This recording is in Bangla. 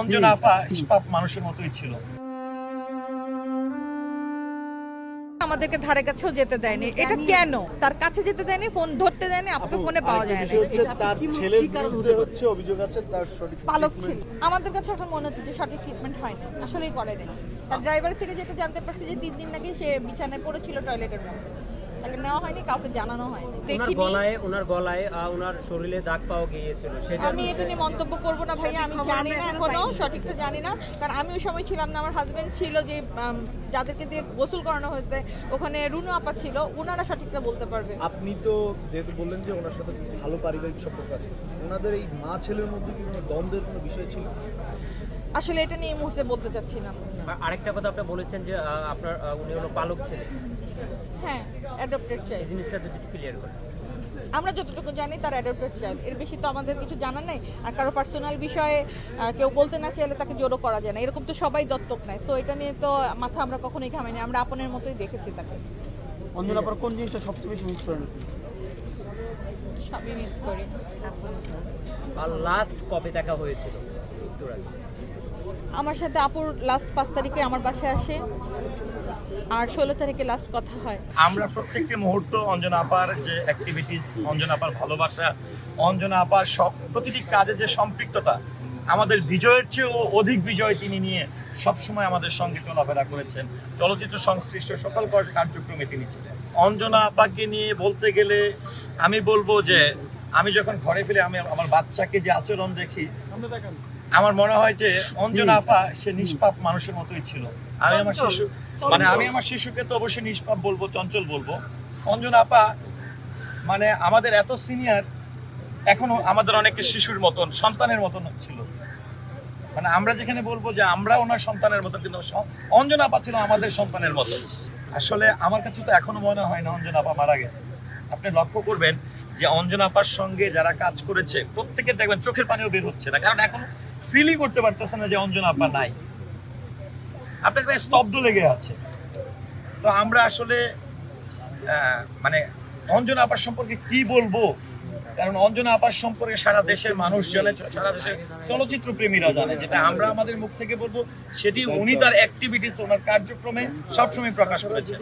অঞ্জনা আপা নিষ্পাপ মানুষের মতোই ছিল। আমাদেরকে ধারে কাছেও যেতে দেয়নি। এটা কেন? তার কাছে যেতে দেয়নি ফোন ধরতে দেয়নি আপুকে ফোনে পাওয়া যায় না হচ্ছে তার ছেলের বিরুদ্ধে হচ্ছে অভিযোগ আছে তার সঠিক পালক ছিল। আমাদের কাছে এখন মনে হচ্ছে যে সঠিক ট্রিটমেন্ট হয়নি। আসলেই করেনি। তার ড্রাইভার থেকে যেটা জানতে পারছি যে তিন দিন নাকি সে বিছানায় পড়েছিল টয়লেটের মধ্যে। তাকে নেওয়া হয়নি কাউকে জানানো হয়নি। ওনার গলায় ওনার গলায় আহ, ওনার শরীরে দাগ পাওয়া গিয়েছিল সেটা আমি এটা নিয়ে মন্তব্য করব না ভাইয়া আমি জানি না এখনও সঠিকটা জানি না। কারণ আমি ওই সময় ছিলাম না আমার হাজবেন্ড ছিল যে যাদেরকে দিয়ে গোসল করানো হয়েছে ওখানে রুনু আপা ছিল ওনারা সঠিকটা বলতে পারবে। আপনি তো যেহেতু বললেন যে ওনার সাথে ভালো পারিবারিক সম্পর্ক আছে ওনাদের এই মা ছেলের মধ্যে কি কোনো দ্বন্দ্বের কোনো বিষয় ছিল? আসলে এটা নিয়ে এই মুহূর্তে বলতে চাচ্ছি না। আর আরেকটা কথা আপনি বলেছেন যে আপনার উনি হলো পালক ছেলে। হ্যাঁ অ্যাডপ্টেড চাইল্ড এই জিনিসটা যদি ক্লিয়ার করেন। আমরা যতটুকু জানি তার অ্যাডপ্টেড চাইল্ড এর বেশি তো আমাদের কিছু জানা নেই। আর কারও পার্সোনাল বিষয়ে কেউ বলতে না চাইলে তাকে জোরও করা যায় না। এরকম তো সবাই দত্তক নেয় সো এটা নিয়ে তো মাথা আমরা কখনোই ঘামাইনি। আমরা আপনের মতোই দেখেছি তাকে। অঞ্জনা পর কোন জিনিসটা সবচেয়ে বেশি মিস করেন সবই মিস করি। আর লাস্ট কবে দেখা হয়েছিল? আমার সাথে আপুর লাস্ট পাঁচ তারিখে আমার বাসায় আসে। আর ষোলো তারিখে লাস্ট কথা হয়। আমরা প্রত্যেকটি মুহূর্ত অঞ্জনা আপার যে অ্যাক্টিভিটিস অঞ্জনা আপার ভালোবাসা, অঞ্জনা আপার সব প্রতিটি কাজে যে সম্পৃক্ততা, আমাদের বিজয়ের চেয়েও অধিক বিজয় তিনি নিয়ে সবসময় আমাদের সঙ্গে চলাফেরা করেছেন। চলচ্চিত্র সংশ্লিষ্ট সকল কার- কার্যক্রমে তিনি ছিলেন। অঞ্জনা আপাকে নিয়ে বলতে গেলে আমি বলব যে, আমি যখন ঘরে ফিরে আমি আমার বাচ্চাকে যে আচরণ দেখি আমার মনে হয় যে অঞ্জনা আপা সে নিষ্পাপ মানুষের মতোই ছিল। আমি আমার শিশু মানে আমি আমার শিশুকে তো অবশ্যই নিষ্পাপ বলব চঞ্চল বলব। অঞ্জনা আপা মানে আমাদের এত সিনিয়র এখনও আমাদের অনেকে শিশুর মতন সন্তানের মতন ছিল। মানে আমরা যেখানে বলব যে আমরা ওনার সন্তানের মতন কিন্তু অঞ্জনা আপা ছিল আমাদের সন্তানের মতো আসলে আমার কাছে তো এখনও মনে হয় না অঞ্জনা আপা মারা গেছে। আপনি লক্ষ্য করবেন যে অঞ্জনা আপার সঙ্গে যারা কাজ করেছে প্রত্যেকের দেখবেন চোখের পানিও বের হচ্ছে না কারণ এখন ফিলই করতে পারতেছে না যে অঞ্জনা আপা নাই। আপনার কাছে স্তব্ধ লেগে আছে। তো আমরা আসলে মানে অঞ্জনা আপার সম্পর্কে কি বলব? কারণ অঞ্জনা আপার সম্পর্কে সারা দেশের মানুষ জানে, সারা দেশের চলচ্চিত্র প্রেমীরা জানে, যেটা আমরা আমাদের মুখ থেকে বলব, সেটি উনি তার অ্যাক্টিভিটিস ওনার কার্যক্রমে সবসময় প্রকাশ করেছেন।